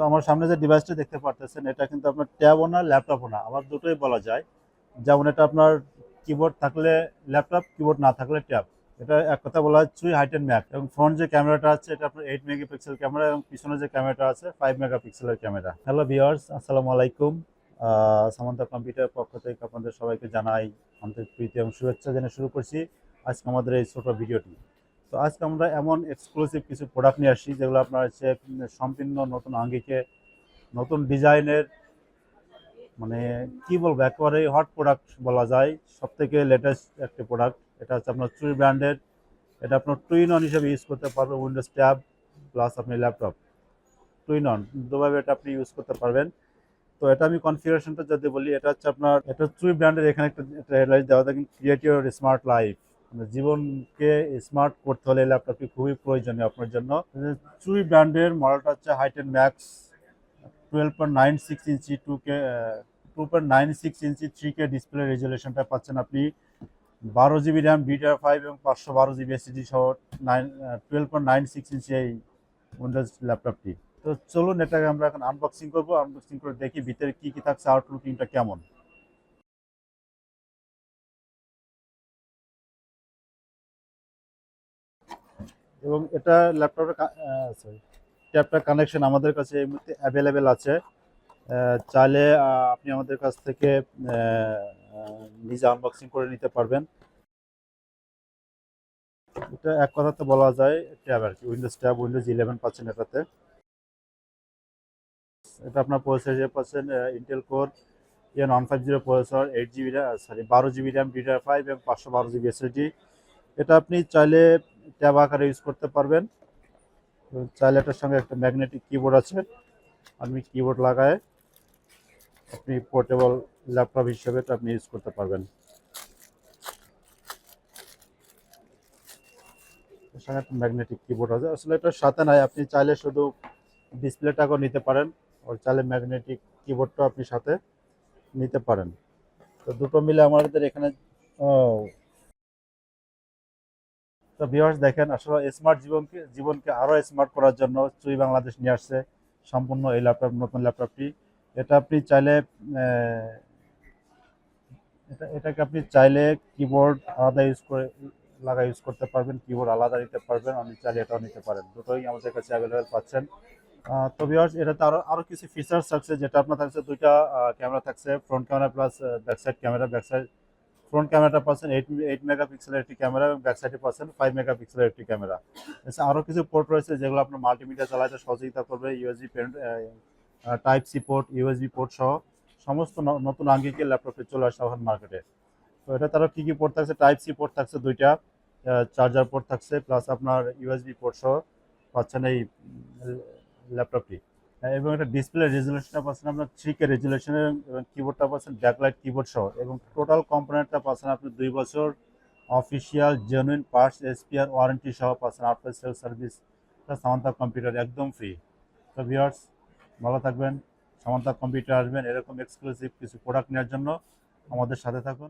তো আমার সামনে যে ডিভাইসটা দেখতে পারতেছেন, এটা কিন্তু আপনার ট্যাবও না ল্যাপটপও না। আবার দুটোই বলা যায়। যেমন এটা আপনার কিবোর্ড থাকলে ল্যাপটপ কিবোর্ড না থাকলে ট্যাব এটা এক কথা বলা হয় চুই হাইট অ্যান্ড ম্যাক এবং ফ্রন্ট যে ক্যামেরাটা আছে, এটা আপনার এইট মেগাপিক্সেল ক্যামেরা এবং পিছনে যে ক্যামেরাটা আছে ফাইভ মেগাপিক্সেলের ক্যামেরা হ্যালো ভিওয়ার্স আসসালামু আলাইকুম। সামান্তা কম্পিউটার পক্ষ থেকে আপনাদের সবাইকে জানাই আন্তরিক প্রীতি এবং শুভেচ্ছা জেনে শুরু করছি আজকে আমাদের এই ছোটো ভিডিওটি। তো আজকে আমরা এমন এক্সক্লুসিভ কিছু প্রোডাক্ট নিয়ে আসি যেগুলো আপনার হচ্ছে সম্পূর্ণ নতুন আঙ্গিকে, নতুন ডিজাইনের মানে কি বলব একেবারে হট প্রোডাক্ট বলা যায়। সব থেকে লেটেস্ট একটা প্রোডাক্ট এটা হচ্ছে আপনার চুরি ব্র্যান্ডের এটা আপনার টুইন অন হিসেবে ইউজ করতে পারবেন উইন্ডোজ ট্যাব প্লাস আপনি ল্যাপটপ টুইন অন দুভাবে এটা আপনি ইউজ করতে পারবেন। তো এটা আমি কনফিগারেশনটা যদি বলি, এটা হচ্ছে আপনার, এটা চুই ব্র্যান্ডের এখানে একটা হেডলাইট দেওয়া থাকে ক্রিয়েটিভ স্মার্ট লাইফ জীবনকে স্মার্ট করতে হলে ল্যাপটপটি খুবই প্রয়োজনীয় আপনার জন্য। চুই ব্র্যান্ডের মডেলটা হচ্ছে Hi ten Max twelve point nine six inch two K two point nine six inch three K display রেজুলেশনটা পাচ্ছেন আপনি। বারো জিবি র্যাম বিটার ফাইভ এবং পাঁচশো বারো জিবি এসএসডি সহ nine twelve point nine six inch এই উইন্ডোজ ল্যাপটপটি তো চলুন এটাকে আমরা এখন আনবক্সিং করব। আনবক্সিং করে দেখি ভিতরে কি কি থাকছে আউটলুকিংটা কেমন। এবং এটা ল্যাপটপের সরি ট্যাপটা কানেকশন আমাদের কাছে এই মুহূর্তে অ্যাভেলেবেল আছে। চাইলে আপনি আমাদের কাছ থেকে নিজে আনবক্সিং করে নিতে পারবেন। এটা এক কথাতে বলা যায় ট্যাব আর কি উইন্ডোজ ট্যাব উইন্ডোজ ইলেভেন পাচ্ছেন এটাতে। এটা আপনার প্রসেসর পাচ্ছেন Intel core N one five zero processor eight GB sorry বারো জিবি র্যাম ডিডার ফাইভ এবং পাঁচশো বারো জিবি এসএসডি এটা আপনি চাইলে ট্যাব আকারে ইউজ করতে পারবেন। চাইলে এটার সঙ্গে একটা ম্যাগনেটিক কিবোর্ড আছে। আপনি কিবোর্ড লাগায় আপনি পোর্টেবল ল্যাপটপ হিসেবে আপনি ইউজ করতে পারবেন। সঙ্গে একটা ম্যাগনেটিক কিবোর্ড আছে। আসলে এটার সাথে নাই। আপনি চাইলে শুধু ডিসপ্লেটাকেও নিতে পারেন। আর চাইলে ম্যাগনেটিক কিবোর্ডটাও আপনি সাথে নিতে পারেন। তো দুটো মিলে আমাদের এখানে তো ভিউয়ার্স দেখেন, আসলে স্মার্ট জীবনকে জীবনকে আরও স্মার্ট করার জন্য চুই বাংলাদেশ নিয়ে আসছে সম্পূর্ণ এই ল্যাপটপ নতুন ল্যাপটপটি এটা আপনি চাইলে এটা, এটাকে আপনি চাইলে কিবোর্ড আলাদা ইউজ করে, লাগা ইউজ করতে পারবেন কিবোর্ড আলাদা নিতে পারবেন, আপনি চাইলে এটাও নিতে পারেন। দুটোই আমাদের কাছে অ্যাভেলেবেল পাচ্ছেন। তো ভিউয়ার্স এটাতে আরও আরও কিছু ফিচার্স থাকছে, যেটা আপনার থাকছে দুইটা ক্যামেরা থাকছে front camera plus back side camera back side front ক্যামেরাটা পাচ্ছেন এইট এইট মেগাপিক্সেলের একটি ক্যামেরা এবং ব্যাক সাইডে পাচ্ছেন ফাইভ মেগাপিক্সেলের একটি ক্যামেরা এছাড়া আরও কিছু পোর্ট রয়েছে যেগুলো আপনার মাল্টিমিডিয়া চালাতে সহযোগিতা করবে USB type C port USB port সহ সমস্ত নতুন আঙ্গিকের ল্যাপটপে চলে আসছে এখন মার্কেটে তো এটা তারা কী কী পোর্ট থাকছে? টাইপ সি পোর্ট থাকছে দুইটা চার্জার পোর্ট থাকছে প্লাস আপনার ইউএসবি পোর্ট সহ পাচ্ছেন এই ল্যাপটপটি এবং এটা ডিসপ্লে রেজুলেশনটা পাচ্ছেন আপনার থ্রি কে রেজুলেশনের এবং কিবোর্ডটা পাচ্ছেন ব্যাকলাইট কিবোর্ড সহ। এবং টোটাল কম্পোনেন্টটা পাচ্ছেন আপনি দুই বছর official genuine parts SPR warranty সহ পাচ্ছেন after sale service Samanta computer একদম ফ্রি তো ভিউয়ার্স ভালো থাকবেন, সামান্তা কম্পিউটার আসবেন, এরকম এক্সক্লুসিভ কিছু প্রোডাক্ট নেওয়ার জন্য আমাদের সাথে থাকুন।